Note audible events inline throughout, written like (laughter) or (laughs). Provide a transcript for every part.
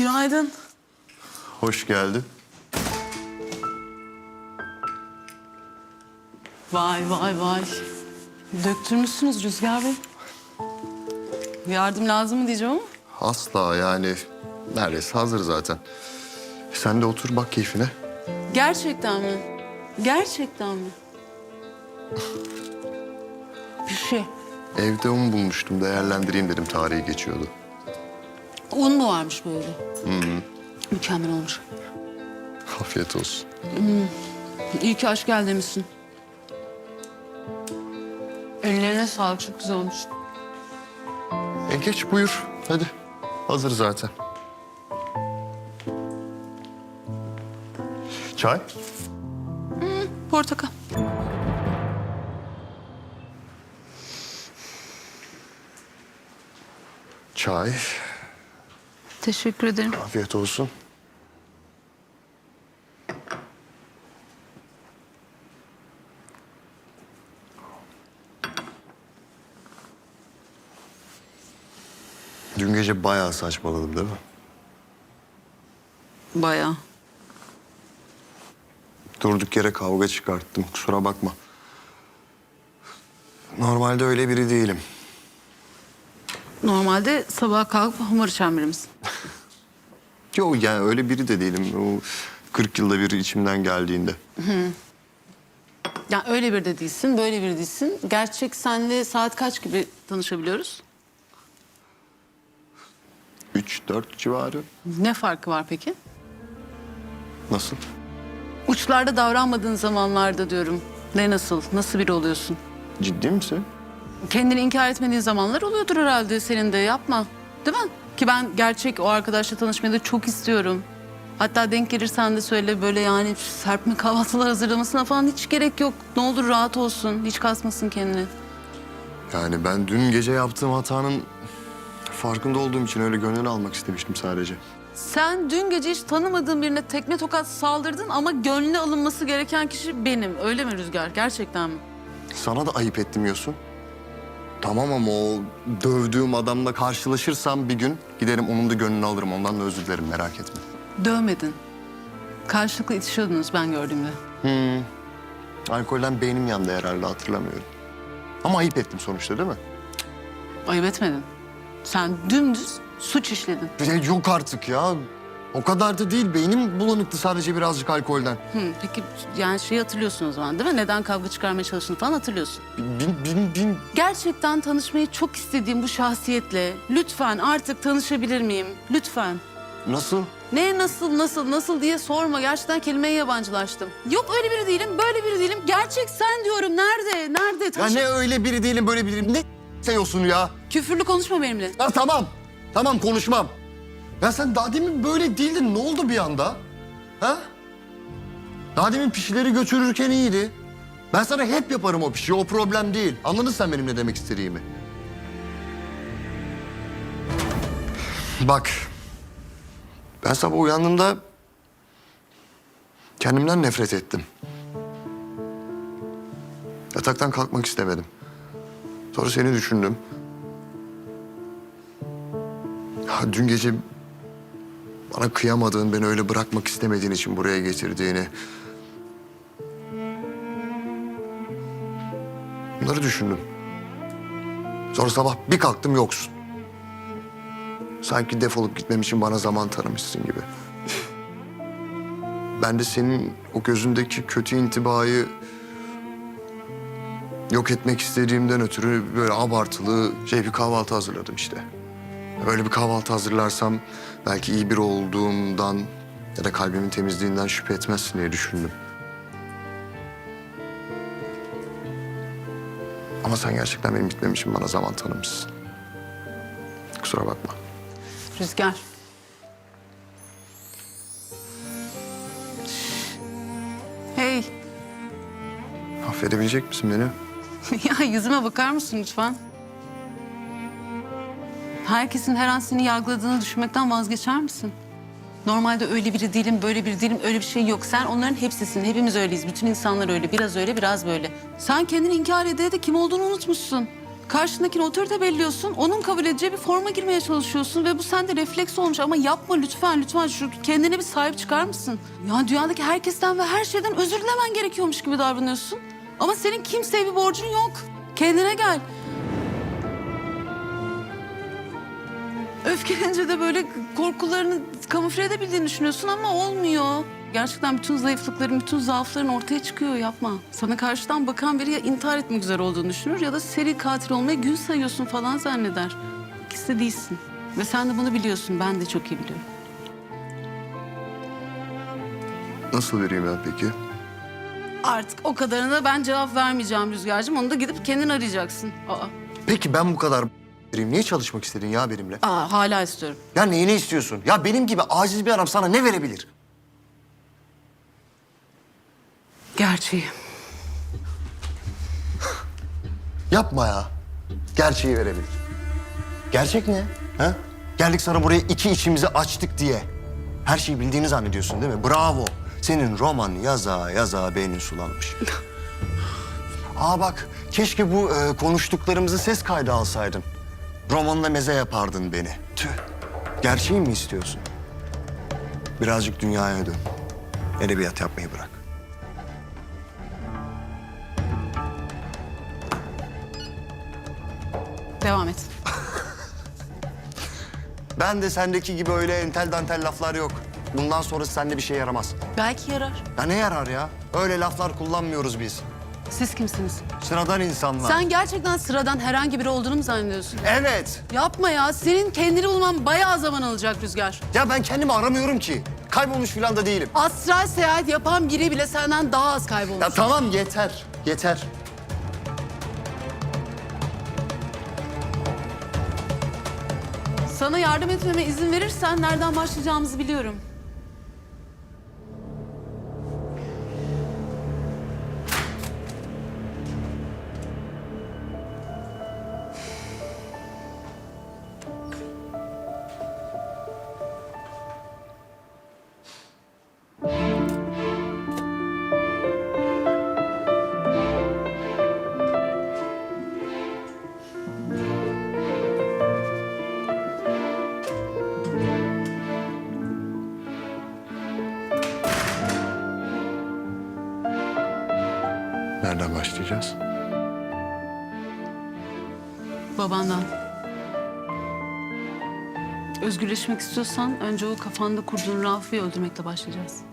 Günaydın. Hoş geldin. Vay vay vay. Döktürmüşsünüz Rüzgar Bey. Yardım lazım mı diyeceğim ama. Asla yani neredeyse hazır zaten. Sen de otur bak keyfine. Gerçekten mi? Gerçekten mi? Bir şey. Evde un bulmuştum değerlendireyim dedim tarihi geçiyordu. Un mu varmış böyle? Mükemmel olmuş. Afiyet olsun. İyi ki aşk gel demişsin. Ellerine sağlık çok güzel olmuş. E geç buyur hadi. Hazır zaten. Çay? Portakal. Çay. Teşekkür ederim. Afiyet olsun. Dün gece bayağı saçmaladım değil mi? Bayağı. Durduk yere kavga çıkarttım. Kusura bakma. Normalde öyle biri değilim. Normalde sabah kalkıp hamur içen biri misin? Yok yani öyle biri de değilim. O 40 yılda bir içimden geldiğinde. Ya öyle bir de değilsin, böyle bir değilsin. Gerçek senle saat kaç gibi tanışabiliyoruz? 3-4 civarı. Ne farkı var peki? Nasıl? Uçlarda davranmadığın zamanlarda diyorum. Ne nasıl, nasıl biri oluyorsun? Ciddi misin? Kendini inkar etmediğin zamanlar oluyordur herhalde senin de yapma. Değil mi? Ki ben gerçek o arkadaşla tanışmayı da çok istiyorum. Hatta denk gelirsen de söyle böyle yani serpme kahvaltılar hazırlamasına falan hiç gerek yok. Ne olur rahat olsun, hiç kasmasın kendini. Yani ben dün gece yaptığım hatanın farkında olduğum için öyle gönlünü almak istemiştim sadece. Sen dün gece hiç tanımadığın birine tekme tokat saldırdın ama gönlüne alınması gereken kişi benim. Öyle mi Rüzgar? Gerçekten mi? Sana da ayıp etmiyorsun. Tamam ama o dövdüğüm adamla karşılaşırsam bir gün giderim onun da gönlünü alırım. Ondan da özür dilerim merak etme. Dövmedin. Karşılıklı itişiyordunuz ben gördüğümde. Alkolden beynim yandı herhalde hatırlamıyorum. Ama ayıp ettim sonuçta değil mi? Ayıp etmedin. Sen dümdüz suç işledin. Ya yok artık ya. O kadar da değil. Beynim bulanıktı sadece birazcık alkolden. Hı, peki yani şeyi hatırlıyorsun o zaman değil mi? Neden kavga çıkarmaya çalıştığını falan hatırlıyorsun. Bin, bin, bin. Gerçekten tanışmayı çok istediğim bu şahsiyetle lütfen artık tanışabilir miyim? Lütfen. Nasıl? Ne nasıl nasıl nasıl diye sorma. Gerçekten kelimeye yabancılaştım. Yok öyle biri değilim, böyle biri değilim. Gerçek sen diyorum. Nerede? Nerede? Ya Tanış- ne öyle biri değilim böyle biri değilim. Ne seviyorsun ya? Küfürlü konuşma benimle. Ya tamam. Tamam konuşmam. Ya sen daha demin böyle değildin. Ne oldu bir anda? Ha? Daha demin pişileri götürürken iyiydi. Ben sana hep yaparım o pişi. O problem değil. Anladın sen benim ne demek istediğimi? Bak. Ben sabah uyandığımda kendimden nefret ettim. Yataktan kalkmak istemedim. Sonra seni düşündüm. Ya dün gece bana kıyamadığın, beni öyle bırakmak istemediğin için buraya getirdiğini... Bunları düşündüm. Sonra sabah bir kalktım yoksun. Sanki defolup gitmem için bana zaman tanımışsın gibi. Ben de senin o gözündeki kötü intibayı yok etmek istediğimden ötürü böyle abartılı şey bir kahvaltı hazırladım işte. Böyle bir kahvaltı hazırlarsam belki iyi biri olduğumdan ya da kalbimin temizliğinden şüphe etmezsin diye düşündüm. Ama sen gerçekten benim gitmem için bana zaman tanımışsın. Kusura bakma. Rüzgar. Hey. Affedebilecek misin beni? (laughs) ya yüzüme bakar mısın lütfen? Herkesin her an seni yargıladığını düşünmekten vazgeçer misin? Normalde öyle biri değilim, böyle biri değilim, öyle bir şey yok. Sen onların hepsisin. Hepimiz öyleyiz. Bütün insanlar öyle. Biraz öyle, biraz böyle. Sen kendini inkar ede de kim olduğunu unutmuşsun. Karşındakine otorite belliyorsun. Onun kabul edeceği bir forma girmeye çalışıyorsun. Ve bu sende refleks olmuş. Ama yapma lütfen lütfen. Şu kendine bir sahip çıkar mısın? Ya dünyadaki herkesten ve her şeyden özür dilemen gerekiyormuş gibi davranıyorsun. Ama senin kimseye bir borcun yok. Kendine gel. Öfkelenince de böyle korkularını kamufle edebildiğini düşünüyorsun ama olmuyor. Gerçekten bütün zayıflıkların, bütün zaafların ortaya çıkıyor yapma. Sana karşıdan bakan biri ya intihar etmek üzere olduğunu düşünür ya da seri katil olmaya gün sayıyorsun falan zanneder. İkisi de değilsin. Ve sen de bunu biliyorsun. Ben de çok iyi biliyorum. Nasıl vereyim ben peki? Artık o kadarına ben cevap vermeyeceğim Rüzgar'cığım. Onu da gidip kendin arayacaksın. Aa, Peki ben bu kadar vereyim. Niye çalışmak istedin ya benimle? aa hala istiyorum. Ya neyini istiyorsun? Ya benim gibi aciz bir adam sana ne verebilir? Gerçeği. Yapma ya. Gerçeği verebilir. Gerçek ne? Ha? Geldik sana buraya iki içimizi açtık diye. Her şeyi bildiğini zannediyorsun değil mi? Bravo. Senin roman yaza yaza beynin sulanmış. (laughs) Aa bak keşke bu e, konuştuklarımızı ses kaydı alsaydın. Romanla meze yapardın beni. Tüh. Gerçeği mi istiyorsun? Birazcık dünyaya dön. Edebiyat yapmayı bırak. Devam et. (laughs) Ben de sendeki gibi öyle entel dantel laflar yok. Bundan sonrası sende bir şey yaramaz. Belki yarar. Ya ne yarar ya? Öyle laflar kullanmıyoruz biz. Siz kimsiniz? Sıradan insanlar. Sen gerçekten sıradan herhangi biri olduğunu mu zannediyorsun? Evet. Yapma ya. Senin kendini bulman bayağı zaman alacak Rüzgar. Ya ben kendimi aramıyorum ki. Kaybolmuş falan da değilim. Astral seyahat yapan biri bile senden daha az kaybolmuş. Ya tamam yeter. Yeter. Sana yardım etmeme izin verirsen nereden başlayacağımızı biliyorum. Başlayacağız? Babandan. Özgürleşmek istiyorsan önce o kafanda kurduğun Rafi'yi öldürmekle başlayacağız.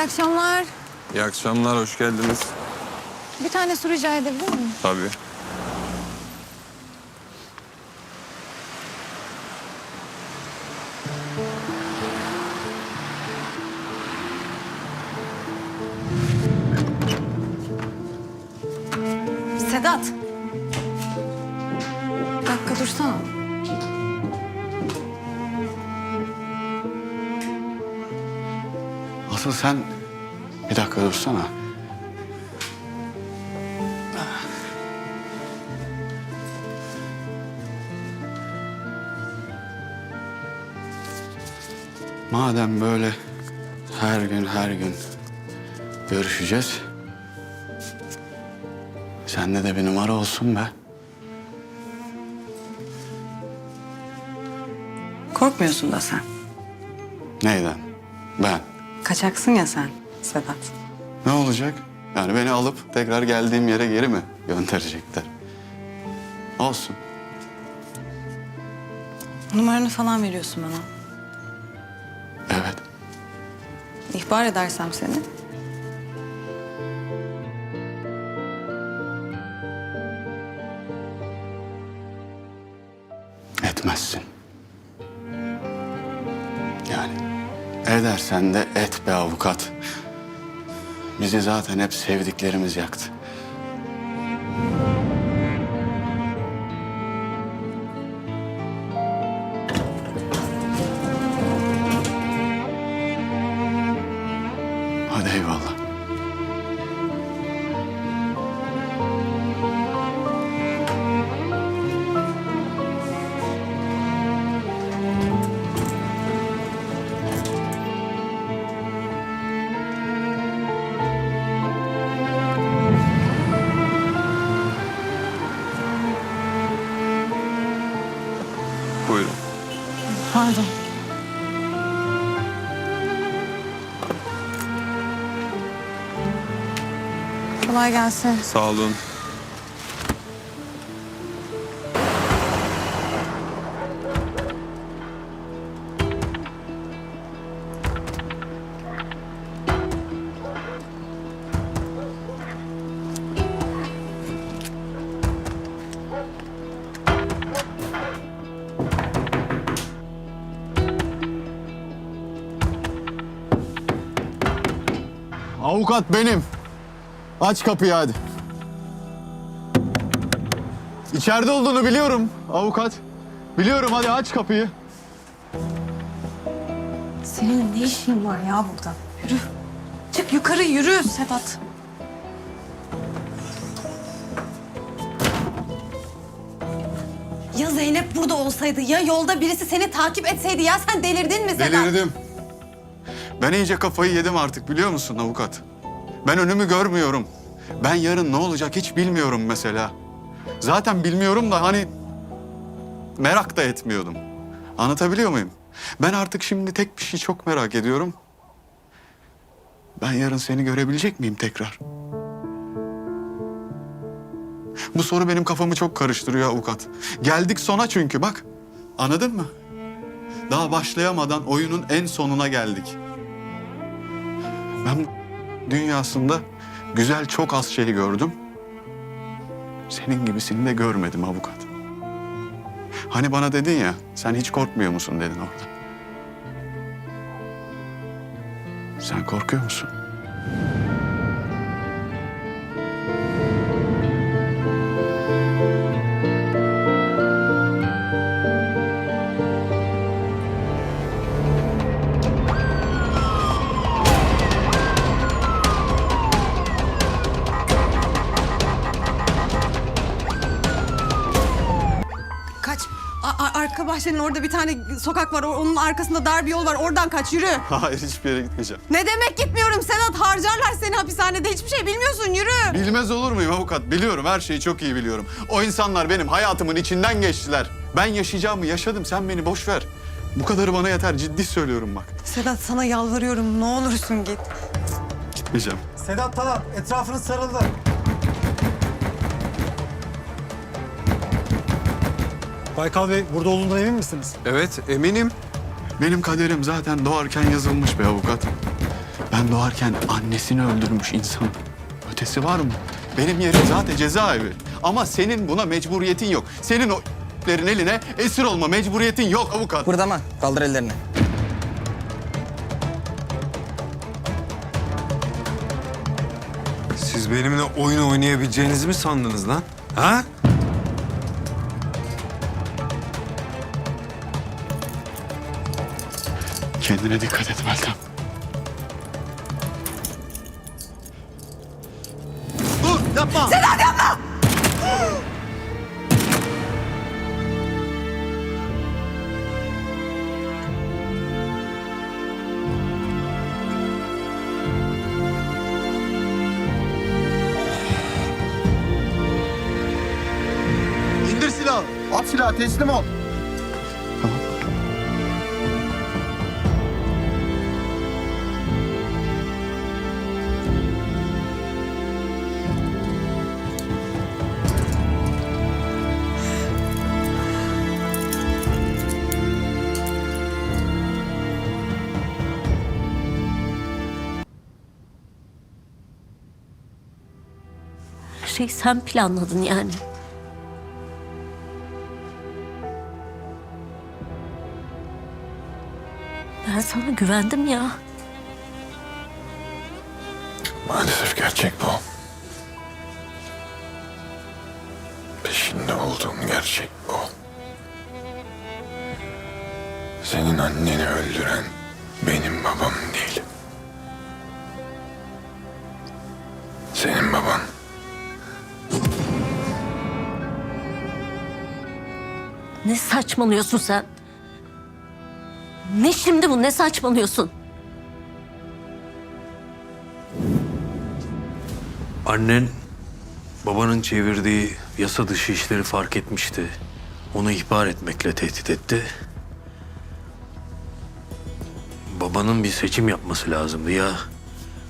İyi akşamlar. İyi akşamlar, hoş geldiniz. Bir tane su rica edebilir miyim? Tabii. Sedat. Sen bir dakika dursana. Madem böyle her gün her gün görüşeceğiz. Sende de bir numara olsun be. Korkmuyorsun da sen. Neyden? Ben. Kaçaksın ya sen Sedat. Ne olacak? Yani beni alıp tekrar geldiğim yere geri mi gönderecekler? Olsun. Numaranı falan veriyorsun bana. Evet. İhbar edersem seni? Edersen de et be avukat. Bizi zaten hep sevdiklerimiz yaktı. Kolay gelsin. Sağ olun. Avukat benim. Aç kapıyı hadi. İçeride olduğunu biliyorum avukat. Biliyorum hadi aç kapıyı. Senin ne işin var ya burada? Yürü. Çık yukarı yürü Sedat. Ya Zeynep burada olsaydı ya yolda birisi seni takip etseydi ya sen delirdin mi Sedat? Delirdim. Ben iyice kafayı yedim artık biliyor musun avukat? Ben önümü görmüyorum. Ben yarın ne olacak hiç bilmiyorum mesela. Zaten bilmiyorum da hani merak da etmiyordum. Anlatabiliyor muyum? Ben artık şimdi tek bir şey çok merak ediyorum. Ben yarın seni görebilecek miyim tekrar? Bu soru benim kafamı çok karıştırıyor avukat. Geldik sona çünkü bak. Anladın mı? Daha başlayamadan oyunun en sonuna geldik. Ben dünyasında güzel çok az şey gördüm. Senin gibisini de görmedim avukat. Hani bana dedin ya, sen hiç korkmuyor musun dedin orada. Sen korkuyor musun? A- arka bahçenin orada bir tane sokak var. Onun arkasında dar bir yol var. Oradan kaç. Yürü. (laughs) Hayır, hiçbir yere gitmeyeceğim. Ne demek gitmiyorum Sedat? Harcarlar seni hapishanede. Hiçbir şey bilmiyorsun. Yürü. Bilmez olur muyum avukat? Biliyorum, her şeyi çok iyi biliyorum. O insanlar benim hayatımın içinden geçtiler. Ben yaşayacağımı yaşadım, sen beni boş ver. Bu kadarı bana yeter, ciddi söylüyorum bak. Sedat sana yalvarıyorum. Ne olursun git. Gitmeyeceğim. Sedat tamam. Etrafınız sarıldı. Baykal Bey burada olduğundan emin misiniz? Evet eminim. Benim kaderim zaten doğarken yazılmış be avukat. Ben doğarken annesini öldürmüş insan. Ötesi var mı? Benim yerim zaten cezaevi. Ama senin buna mecburiyetin yok. Senin o lerin eline esir olma mecburiyetin yok avukat. Kıpırdama. Kaldır ellerini. Siz benimle oyun oynayabileceğinizi mi sandınız lan? Ha? Kendine dikkat et Meltem. Dur yapma. İndir silahı. At silahı teslim ol. Şeyi sen planladın yani. Ben sana güvendim ya. Maalesef gerçek bu. Peşinde olduğum gerçek bu. Senin anneni öldüren benim babam değil. Senin baban. Ne saçmalıyorsun sen? Ne şimdi bu? Ne saçmalıyorsun? Annen babanın çevirdiği yasa dışı işleri fark etmişti. Onu ihbar etmekle tehdit etti. Babanın bir seçim yapması lazımdı. Ya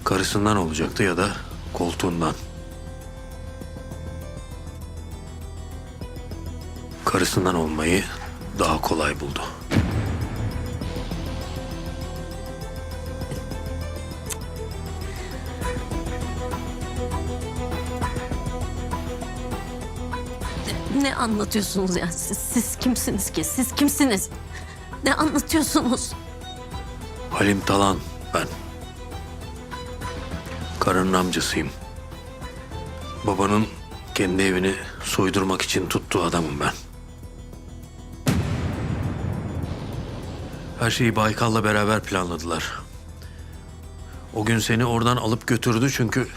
karısından olacaktı ya da koltuğundan. Karısından olmayı daha kolay buldu. Ne anlatıyorsunuz ya? Siz, siz kimsiniz ki? Siz kimsiniz? Ne anlatıyorsunuz? Halim Talan ben. Karının amcasıyım. Babanın kendi evini soydurmak için tuttuğu adamım ben. Her şeyi Baykal'la beraber planladılar. O gün seni oradan alıp götürdü çünkü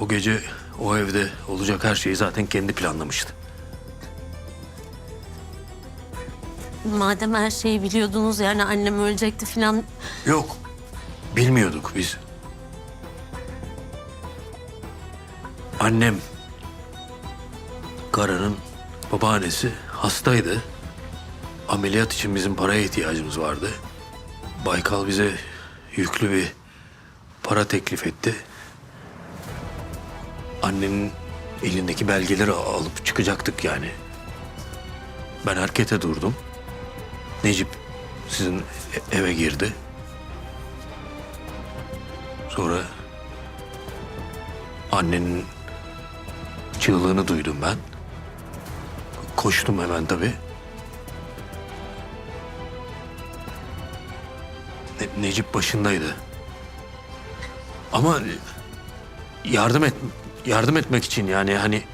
o gece o evde olacak her şeyi zaten kendi planlamıştı. Madem her şeyi biliyordunuz yani annem ölecekti falan. Yok. Bilmiyorduk biz. Annem Kara'nın babaannesi hastaydı. Ameliyat için bizim paraya ihtiyacımız vardı. Baykal bize yüklü bir para teklif etti. Annenin elindeki belgeleri alıp çıkacaktık yani. Ben harekete durdum. Necip sizin e- eve girdi. Sonra annenin çığlığını duydum ben. Koştum hemen tabii. Necip başındaydı. Ama yardım et yardım etmek için yani hani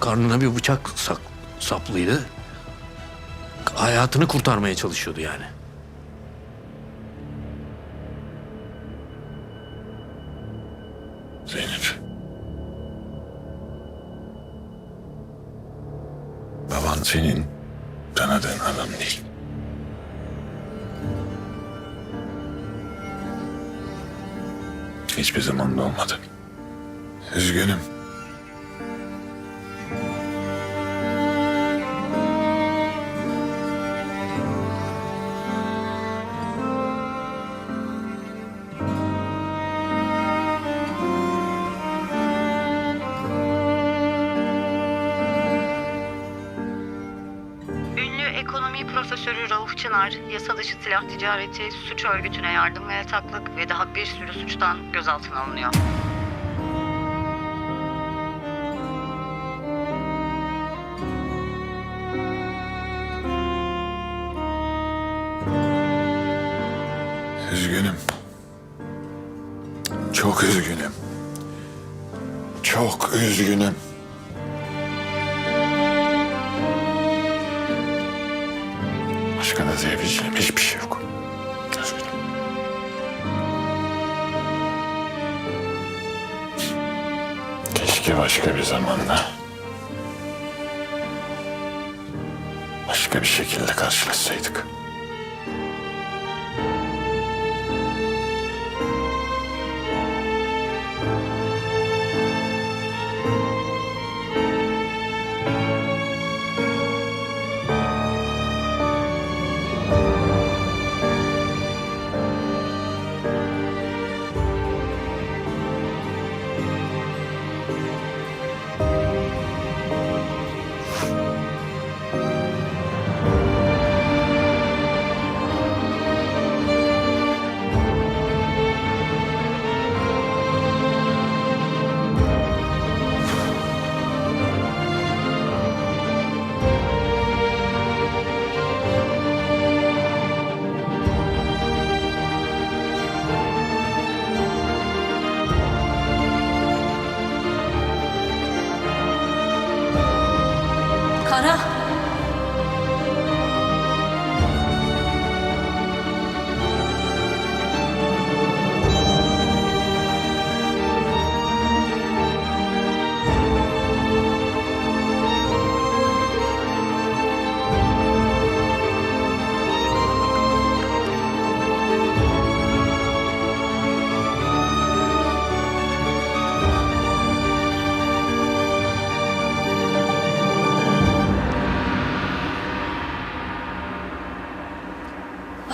karnına bir bıçak sak, saplıydı. Hayatını kurtarmaya çalışıyordu yani. Hiçbir zaman da olmadı. Üzgünüm. Profesörü Rauf Çınar, yasa dışı silah ticareti, suç örgütüne yardım ve yataklık ve daha bir sürü suçtan gözaltına alınıyor. Keşke başka bir zamanda... ...başka bir şekilde karşılaşsaydık.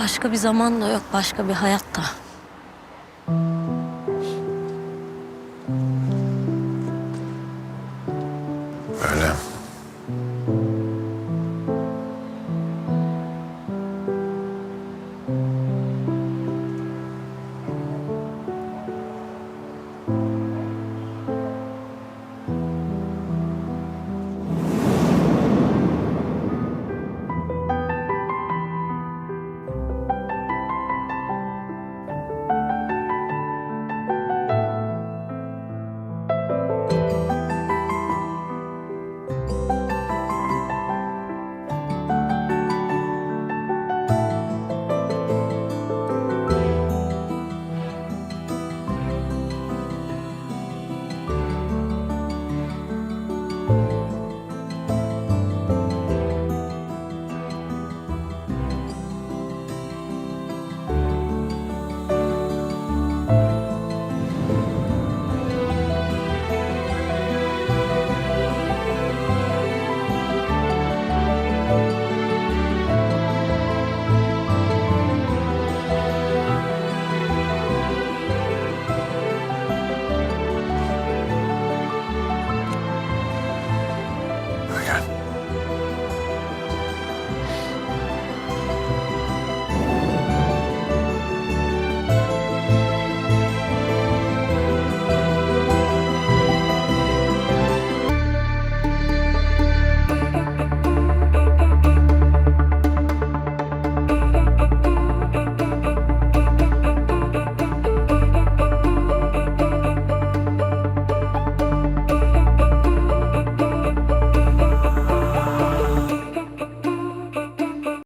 Başka bir zaman da yok, başka bir hayat da.